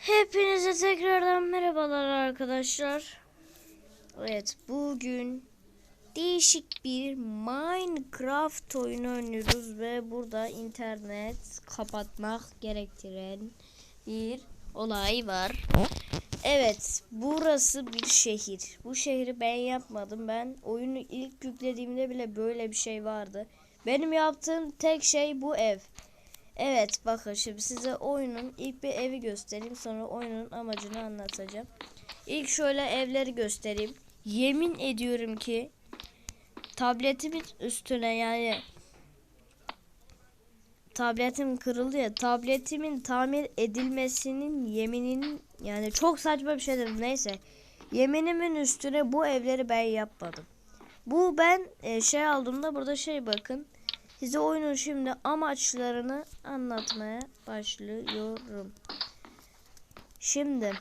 Hepinize tekrardan merhabalar arkadaşlar. Evet bugün değişik bir Minecraft oyunu oynuyoruz ve burada internet kapatmak gerektiren bir olay var. Evet burası bir şehir. Bu şehri ben yapmadım. Ben oyunu ilk yüklediğimde bile böyle bir şey vardı. Benim yaptığım tek şey bu ev. Evet bakın şimdi size oyunun ilk bir evi göstereyim sonra oyunun amacını anlatacağım. İlk şöyle evleri göstereyim. Yemin ediyorum ki tabletimin üstüne yani tabletim kırıldı ya tabletimin tamir edilmesinin yemininin yani çok saçma bir şeydir neyse yeminimin üstüne bu evleri ben yapmadım. Bu ben e, şey aldığımda burada şey bakın Size oyunun şimdi amaçlarını anlatmaya başlıyorum. Şimdi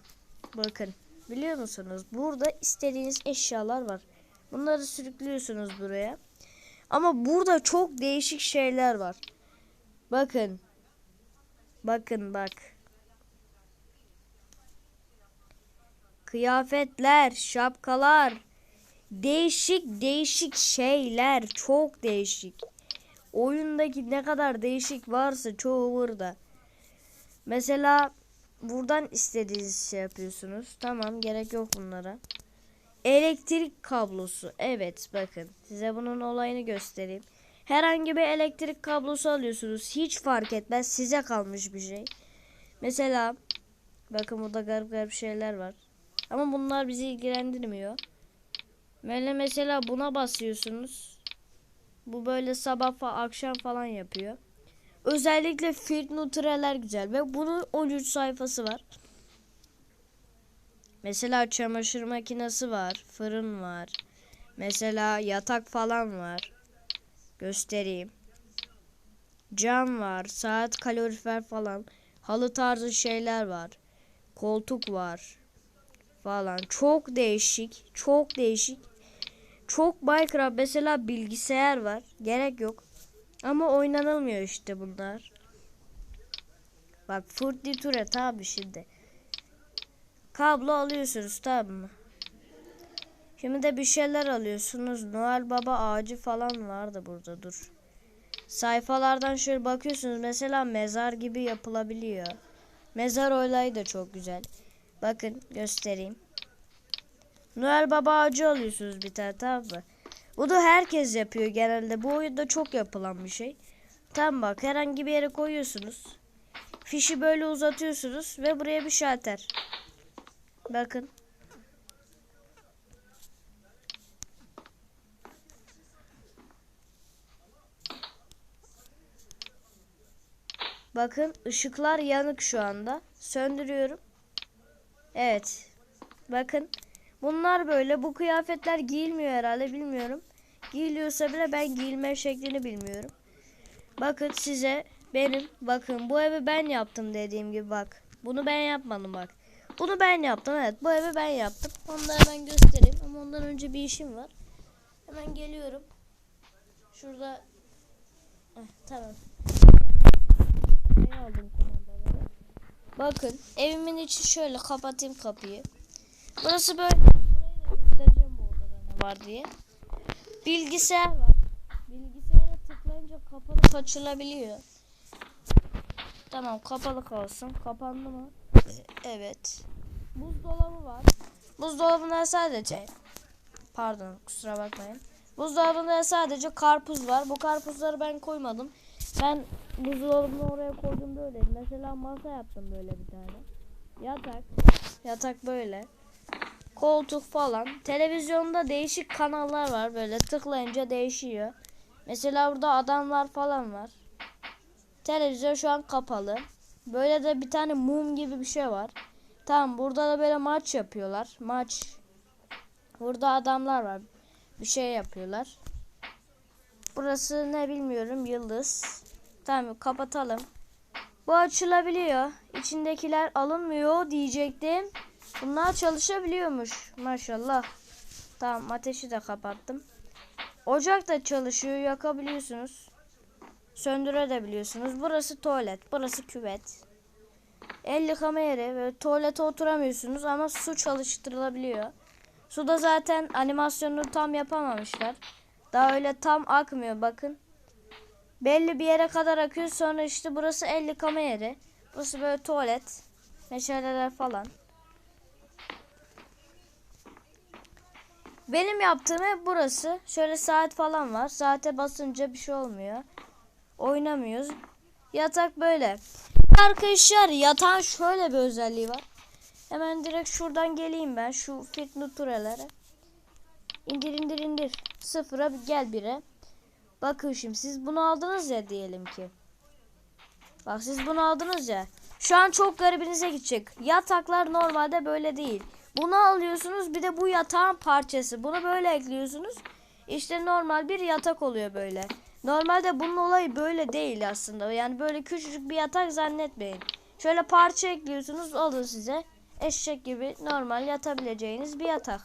bakın biliyor musunuz? Burada istediğiniz eşyalar var. Bunları sürüklüyorsunuz buraya. Ama burada çok değişik şeyler var. Bakın. Bakın bak. Kıyafetler, şapkalar, değişik değişik şeyler, çok değişik oyundaki ne kadar değişik varsa çoğu burada. Mesela buradan istediğiniz şey yapıyorsunuz. Tamam gerek yok bunlara. Elektrik kablosu. Evet bakın size bunun olayını göstereyim. Herhangi bir elektrik kablosu alıyorsunuz. Hiç fark etmez. Size kalmış bir şey. Mesela bakın burada garip garip şeyler var. Ama bunlar bizi ilgilendirmiyor. Böyle mesela buna basıyorsunuz. Bu böyle sabah falan akşam falan yapıyor. Özellikle Field Nutre'ler güzel ve bunun 13 sayfası var. Mesela çamaşır makinesi var, fırın var. Mesela yatak falan var. Göstereyim. Cam var, saat kalorifer falan. Halı tarzı şeyler var. Koltuk var falan. Çok değişik, çok değişik çok Minecraft mesela bilgisayar var. Gerek yok. Ama oynanılmıyor işte bunlar. Bak Furniture tabi şimdi. Kablo alıyorsunuz tamam mı? Şimdi de bir şeyler alıyorsunuz. Noel Baba ağacı falan vardı burada dur. Sayfalardan şöyle bakıyorsunuz. Mesela mezar gibi yapılabiliyor. Mezar olayı da çok güzel. Bakın göstereyim. Noel Baba ağacı alıyorsunuz bir tane tamam mı? Bu da herkes yapıyor genelde. Bu oyunda çok yapılan bir şey. Tam bak herhangi bir yere koyuyorsunuz. Fişi böyle uzatıyorsunuz ve buraya bir şalter. Bakın. Bakın ışıklar yanık şu anda. Söndürüyorum. Evet. Bakın. Bunlar böyle. Bu kıyafetler giyilmiyor herhalde bilmiyorum. Giyiliyorsa bile ben giyilme şeklini bilmiyorum. Bakın size benim bakın bu evi ben yaptım dediğim gibi bak. Bunu ben yapmadım bak. Bunu ben yaptım evet bu evi ben yaptım. Onu da hemen göstereyim ama ondan önce bir işim var. Hemen geliyorum. Şurada Heh, tamam. Ne aldım kumandaları? Bakın evimin içi şöyle kapatayım kapıyı. Burası böyle. Burayı da göstereceğim bu odada ne var diye. Bilgisayar var. Bilgisayara tıklayınca kapalı açılabiliyor. Tamam kapalı kalsın. Kapandı mı? Evet. Buzdolabı var. Buzdolabında sadece pardon kusura bakmayın. Buzdolabında sadece karpuz var. Bu karpuzları ben koymadım. Ben buzdolabını oraya koydum böyle. Mesela masa yaptım böyle bir tane. Yatak. Yatak böyle koltuk falan. Televizyonda değişik kanallar var böyle tıklayınca değişiyor. Mesela burada adamlar falan var. Televizyon şu an kapalı. Böyle de bir tane mum gibi bir şey var. Tamam burada da böyle maç yapıyorlar. Maç. Burada adamlar var. Bir şey yapıyorlar. Burası ne bilmiyorum yıldız. Tamam kapatalım. Bu açılabiliyor. İçindekiler alınmıyor diyecektim. Bunlar çalışabiliyormuş. Maşallah. Tamam ateşi de kapattım. Ocak da çalışıyor. Yakabiliyorsunuz. Söndürebiliyorsunuz. Burası tuvalet. Burası küvet. El yıkama yeri ve tuvalete oturamıyorsunuz ama su çalıştırılabiliyor. Suda zaten animasyonunu tam yapamamışlar. Daha öyle tam akmıyor bakın. Belli bir yere kadar akıyor sonra işte burası el yıkama yeri. Burası böyle tuvalet. Meşaleler falan. Benim yaptığım hep burası. Şöyle saat falan var. Saate basınca bir şey olmuyor. Oynamıyoruz. Yatak böyle. Arkadaşlar yatağın şöyle bir özelliği var. Hemen direkt şuradan geleyim ben. Şu fit nuturelere. İndir indir indir. Sıfıra gel bire. Bakın şimdi siz bunu aldınız ya diyelim ki. Bak siz bunu aldınız ya. Şu an çok garibinize gidecek. Yataklar normalde böyle değil. Bunu alıyorsunuz bir de bu yatağın parçası. Bunu böyle ekliyorsunuz. İşte normal bir yatak oluyor böyle. Normalde bunun olayı böyle değil aslında. Yani böyle küçücük bir yatak zannetmeyin. Şöyle parça ekliyorsunuz alın size. Eşek gibi normal yatabileceğiniz bir yatak.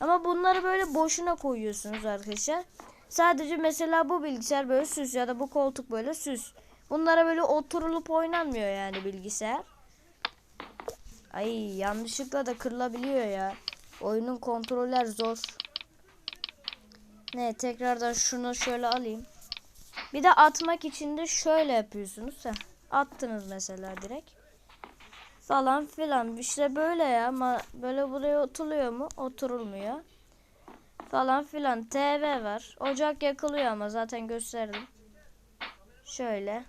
Ama bunları böyle boşuna koyuyorsunuz arkadaşlar. Sadece mesela bu bilgisayar böyle süs ya da bu koltuk böyle süs. Bunlara böyle oturulup oynanmıyor yani bilgisayar. Ay yanlışlıkla da kırılabiliyor ya. Oyunun kontroller zor. Ne tekrardan şunu şöyle alayım. Bir de atmak için de şöyle yapıyorsunuz. Heh, attınız mesela direkt. Falan filan. İşte böyle ya. Ama böyle buraya oturuluyor mu? Oturulmuyor. Falan filan. TV var. Ocak yakılıyor ama zaten gösterdim. Şöyle.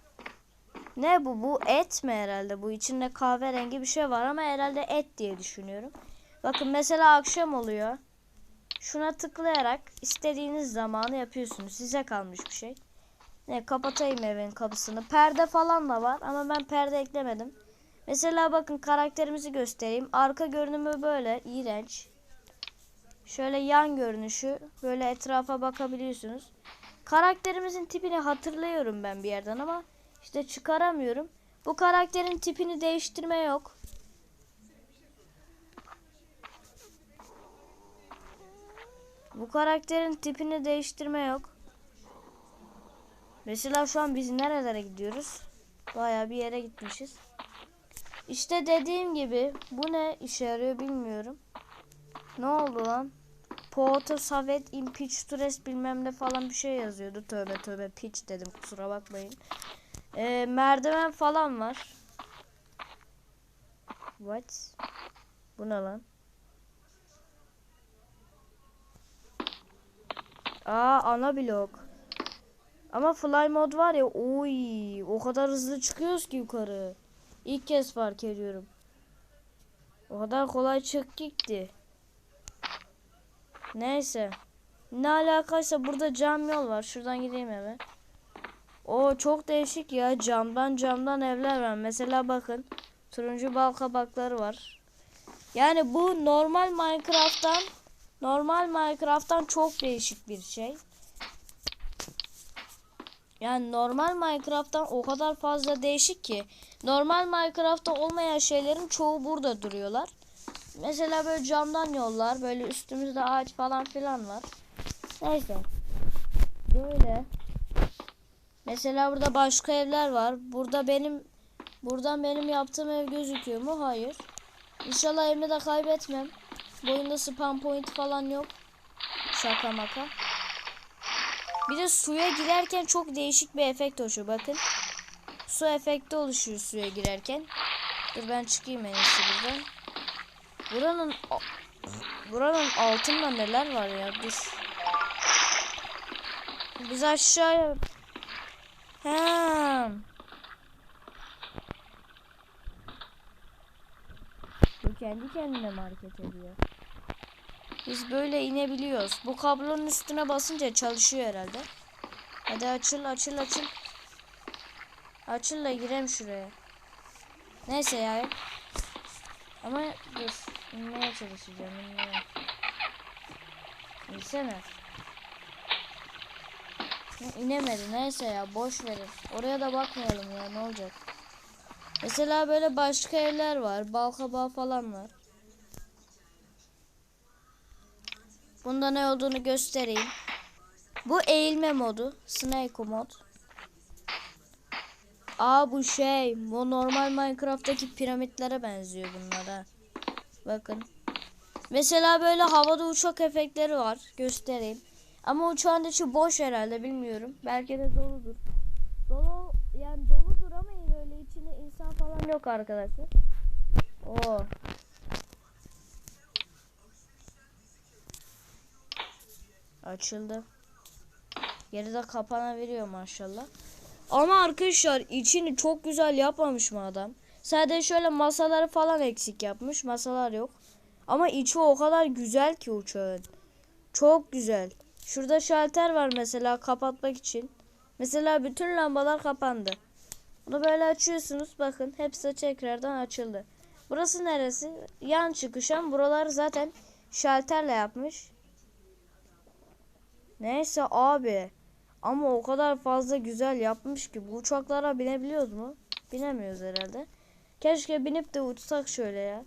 Ne bu? Bu et mi herhalde? Bu içinde kahverengi bir şey var ama herhalde et diye düşünüyorum. Bakın mesela akşam oluyor. Şuna tıklayarak istediğiniz zamanı yapıyorsunuz. Size kalmış bir şey. Ne kapatayım evin kapısını. Perde falan da var ama ben perde eklemedim. Mesela bakın karakterimizi göstereyim. Arka görünümü böyle iğrenç. Şöyle yan görünüşü böyle etrafa bakabiliyorsunuz. Karakterimizin tipini hatırlıyorum ben bir yerden ama işte çıkaramıyorum. Bu karakterin tipini değiştirme yok. Bu karakterin tipini değiştirme yok. Mesela şu an biz nerelere gidiyoruz? Baya bir yere gitmişiz. İşte dediğim gibi bu ne işe yarıyor bilmiyorum. Ne oldu lan? Porto Savet Impeachment bilmem ne falan bir şey yazıyordu. Tövbe tövbe pitch dedim kusura bakmayın. Ee, merdiven falan var. What? Bu ne lan? Aa ana blok. Ama fly mod var ya oy o kadar hızlı çıkıyoruz ki yukarı. İlk kez fark ediyorum. O kadar kolay çık gitti. Neyse. Ne alakaysa burada cam yol var. Şuradan gideyim eve. O çok değişik ya. Camdan camdan evler var. Mesela bakın. Turuncu bal kabakları var. Yani bu normal Minecraft'tan normal Minecraft'tan çok değişik bir şey. Yani normal Minecraft'tan o kadar fazla değişik ki. Normal Minecraft'ta olmayan şeylerin çoğu burada duruyorlar. Mesela böyle camdan yollar. Böyle üstümüzde ağaç falan filan var. Neyse. Böyle. Mesela burada başka evler var. Burada benim buradan benim yaptığım ev gözüküyor mu? Hayır. İnşallah evimi de kaybetmem. Boyunda spam point falan yok. Şaka maka. Bir de suya girerken çok değişik bir efekt oluşuyor. Bakın. Su efekti oluşuyor suya girerken. Dur ben çıkayım en iyisi buradan. Buranın buranın altında neler var ya? Dur. Biz aşağıya He. Bu kendi kendine market ediyor. Biz böyle inebiliyoruz. Bu kablonun üstüne basınca çalışıyor herhalde. Hadi açıl açıl açıl. Açıl da girem şuraya. Neyse ya. Ama dur. İnmeye çalışacağım. İnmeye. İnsene. İnemedi. Neyse ya. Boş verin. Oraya da bakmayalım ya. Ne olacak? Mesela böyle başka evler var. Balkabağı falan var. Bunda ne olduğunu göstereyim. Bu eğilme modu. Snake mod. Aa bu şey. Bu normal Minecraft'taki piramitlere benziyor bunlara. Bakın. Mesela böyle havada uçak efektleri var. Göstereyim. Ama uçağın içi boş herhalde bilmiyorum. Belki de doludur. Dolu yani doludur ama yine öyle içinde insan falan yok arkadaşlar. Oo. Açıldı. Geride kapana veriyor maşallah. Ama arkadaşlar içini çok güzel yapmamış mı adam? Sadece şöyle masaları falan eksik yapmış. Masalar yok. Ama içi o kadar güzel ki uçağın. Çok güzel. Şurada şalter var mesela kapatmak için. Mesela bütün lambalar kapandı. Bunu böyle açıyorsunuz. Bakın hepsi tekrardan açıldı. Burası neresi? Yan çıkışan. Buralar zaten şalterle yapmış. Neyse abi. Ama o kadar fazla güzel yapmış ki bu uçaklara binebiliyoruz mu? Binemiyoruz herhalde. Keşke binip de uçsak şöyle ya.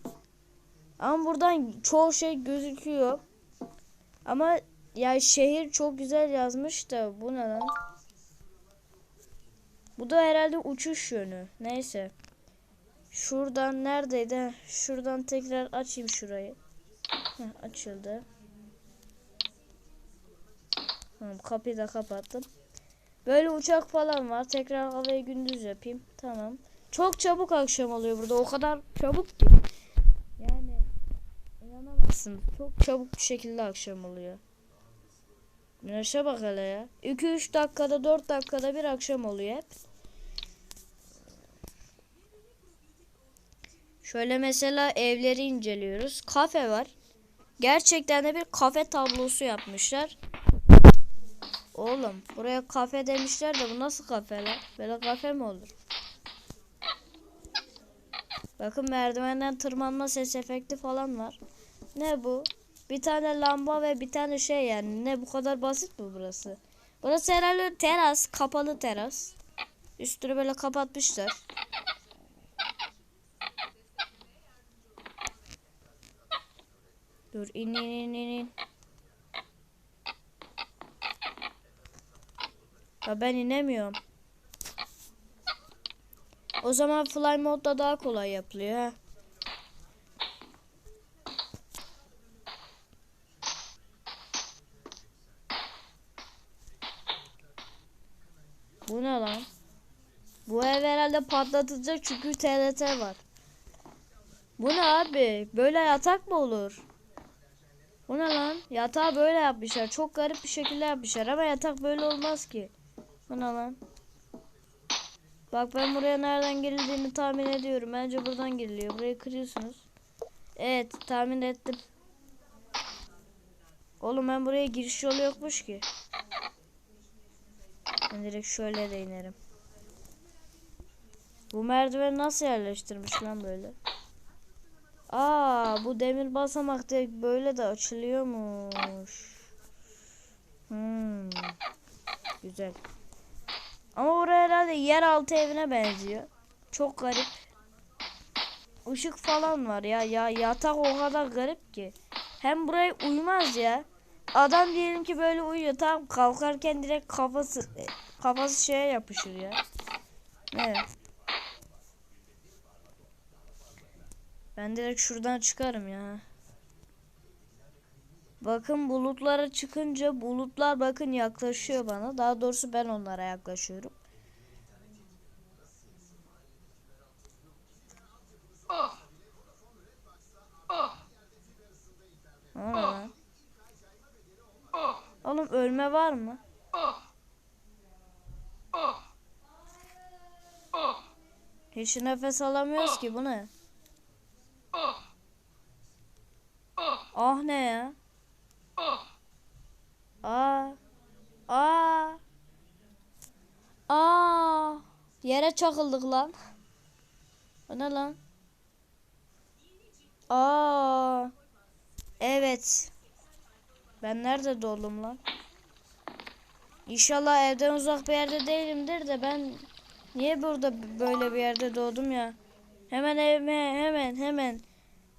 Ama buradan çoğu şey gözüküyor. Ama ya şehir çok güzel yazmış da bu ne lan? Bu da herhalde uçuş yönü. Neyse. Şuradan neredeydi? Şuradan tekrar açayım şurayı. Heh, açıldı. Tamam, kapıyı da kapattım. Böyle uçak falan var. Tekrar havayı gündüz yapayım. Tamam. Çok çabuk akşam oluyor burada. O kadar çabuk ki. Yani inanamazsın. Çok çabuk bir şekilde akşam oluyor. Güneşe bak hele ya. 2-3 dakikada 4 dakikada bir akşam oluyor hep. Şöyle mesela evleri inceliyoruz. Kafe var. Gerçekten de bir kafe tablosu yapmışlar. Oğlum buraya kafe demişler de bu nasıl kafe lan? Böyle kafe mi olur? Bakın merdivenden tırmanma ses efekti falan var. Ne bu? Bir tane lamba ve bir tane şey yani. Ne bu kadar basit mi burası? Burası herhalde teras. Kapalı teras. Üstünü böyle kapatmışlar. Dur in in in in. Ya ben inemiyorum. O zaman fly modda daha kolay yapılıyor ha. Bu ne lan? Bu ev herhalde patlatılacak çünkü TRT var. Bu ne abi? Böyle yatak mı olur? Bu ne lan? Yatağı böyle yapmışlar. Çok garip bir şekilde yapmışlar ama yatak böyle olmaz ki. Bu ne lan? Bak ben buraya nereden girildiğini tahmin ediyorum. Bence buradan giriliyor. Burayı kırıyorsunuz. Evet tahmin ettim. Oğlum ben buraya giriş yolu yokmuş ki. Ben direkt şöyle de inerim. Bu merdiveni nasıl yerleştirmiş lan böyle? Aa bu demir basamak direkt böyle de açılıyormuş. Hmm. Güzel. Ama oraya herhalde yeraltı evine benziyor. Çok garip. Işık falan var ya. Ya yatak o kadar garip ki. Hem buraya uymaz ya. Adam diyelim ki böyle uyuyor tamam kalkarken direkt kafası e, kafası şeye yapışır ya. Evet. Ben direkt şuradan çıkarım ya. Bakın bulutlara çıkınca bulutlar bakın yaklaşıyor bana. Daha doğrusu ben onlara yaklaşıyorum. Aa. Oğlum ölme var mı? Hiç nefes alamıyoruz ki bu ne? Ah ne ya? Aa. Aa. Aa. Yere çakıldık lan. O ne lan? Aa. Evet. Ben nerede doğdum lan? İnşallah evden uzak bir yerde değilimdir de ben niye burada böyle bir yerde doğdum ya? Hemen evime hemen hemen.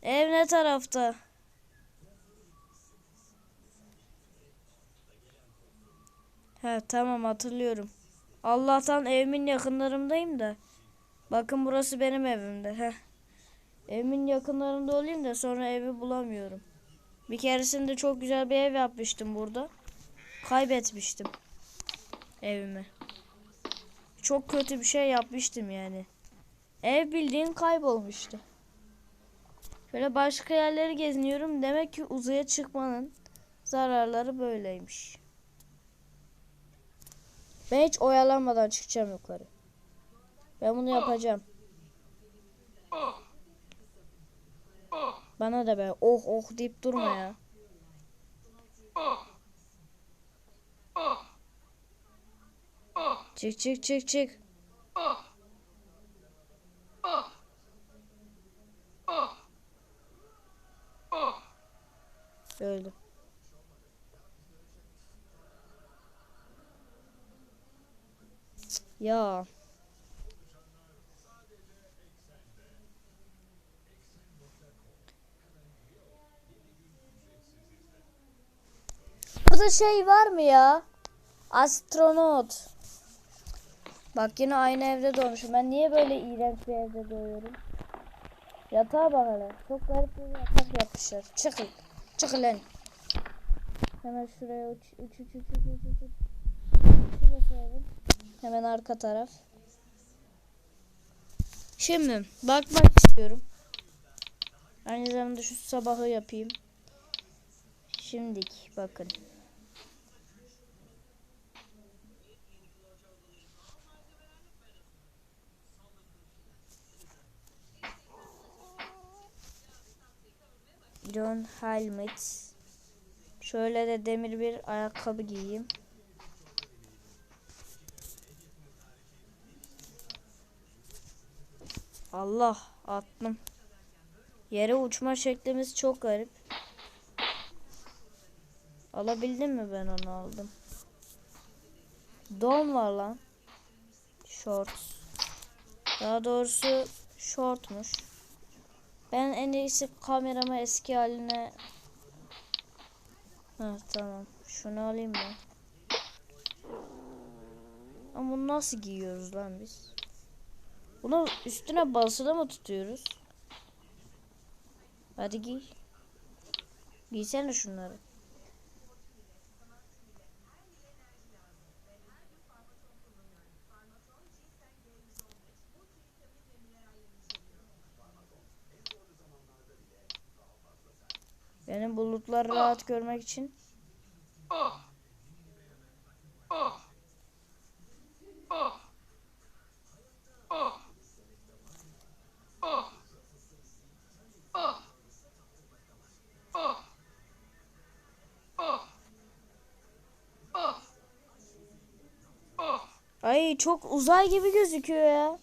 Ev ne tarafta? He tamam hatırlıyorum. Allah'tan evimin yakınlarındayım da. Bakın burası benim evimde. Heh. Evimin yakınlarında olayım da sonra evi bulamıyorum. Bir keresinde çok güzel bir ev yapmıştım burada. Kaybetmiştim evimi. Çok kötü bir şey yapmıştım yani. Ev bildiğin kaybolmuştu. Şöyle başka yerleri geziniyorum. Demek ki uzaya çıkmanın zararları böyleymiş. Ben hiç oyalanmadan çıkacağım yukarı. Ben bunu yapacağım. Bana da be oh oh deyip durma ya. Çık çık çık çık. Ya. Burada şey var mı ya? Astronot. Bak yine aynı evde doğmuşum. Ben niye böyle iğrenç bir evde doğuyorum? Yatağa bak hele. Çok garip bir yatak yapmışlar. Çıkın. Çıkın lan. Hemen şuraya uç uç uç uç uç uç uç. Şurası evim. Hemen arka taraf. Şimdi bakmak istiyorum. Aynı zamanda şu sabahı yapayım. Şimdik bakın. Iron helmet. Şöyle de demir bir ayakkabı giyeyim. Allah attım. Yere uçma şeklimiz çok garip. Alabildim mi ben onu aldım. Don var lan. Shorts. Daha doğrusu shortmuş. Ben en iyisi kameramı eski haline Ha tamam. Şunu alayım ben. Ama bunu nasıl giyiyoruz lan biz? Bunu üstüne basılı mı tutuyoruz? Hadi giy. Giysene şunları. Benim bulutları rahat görmek için Ay çok uzay gibi gözüküyor ya.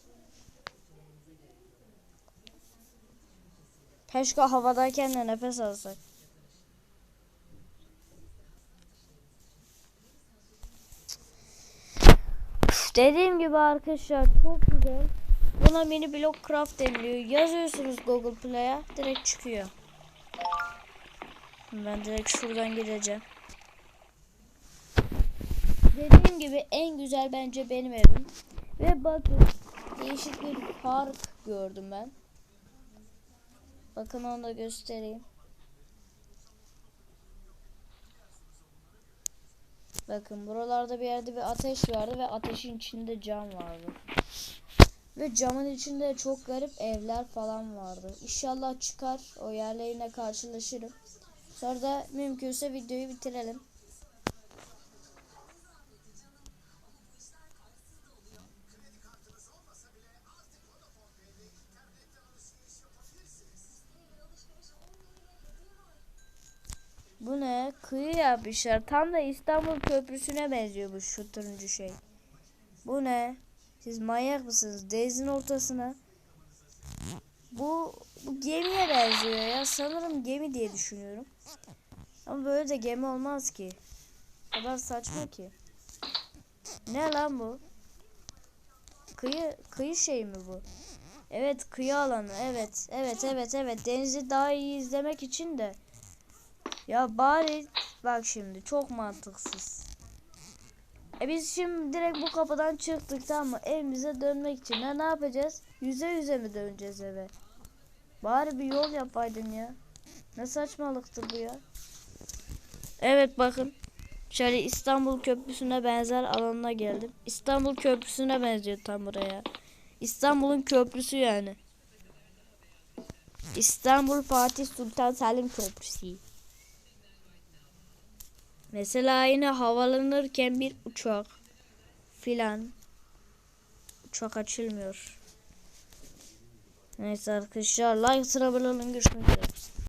Keşke havadayken de nefes alsak. Dediğim gibi arkadaşlar çok güzel. Buna mini block craft deniliyor. Yazıyorsunuz Google Play'a direkt çıkıyor. Ben direkt şuradan gideceğim. Dediğim gibi en güzel bence benim evim. Ve bakın değişik bir park gördüm ben. Bakın onu da göstereyim. Bakın buralarda bir yerde bir ateş vardı ve ateşin içinde cam vardı. Ve camın içinde çok garip evler falan vardı. İnşallah çıkar o yerlerine karşılaşırım. Sonra da mümkünse videoyu bitirelim. Bu ne? Kıyı yapmışlar. Tam da İstanbul Köprüsü'ne benziyor bu şu turuncu şey. Bu ne? Siz manyak mısınız? Denizin ortasına. Bu, bu gemiye benziyor ya. Sanırım gemi diye düşünüyorum. Ama böyle de gemi olmaz ki. O kadar saçma ki. Ne lan bu? Kıyı kıyı şey mi bu? Evet kıyı alanı. Evet. Evet evet evet. Denizi daha iyi izlemek için de ya bari bak şimdi çok mantıksız. E biz şimdi direkt bu kapıdan çıktık tamam mı? Evimize dönmek için ne, ne yapacağız? Yüze yüze mi döneceğiz eve? Bari bir yol yapaydın ya. Ne saçmalıktır bu ya. Evet bakın. Şöyle İstanbul Köprüsü'ne benzer alanına geldim. İstanbul Köprüsü'ne benziyor tam buraya. İstanbul'un köprüsü yani. İstanbul Fatih Sultan Selim Köprüsü. Mesela yine havalanırken bir uçak filan uçak açılmıyor. Neyse arkadaşlar like sıra görüşmek üzere.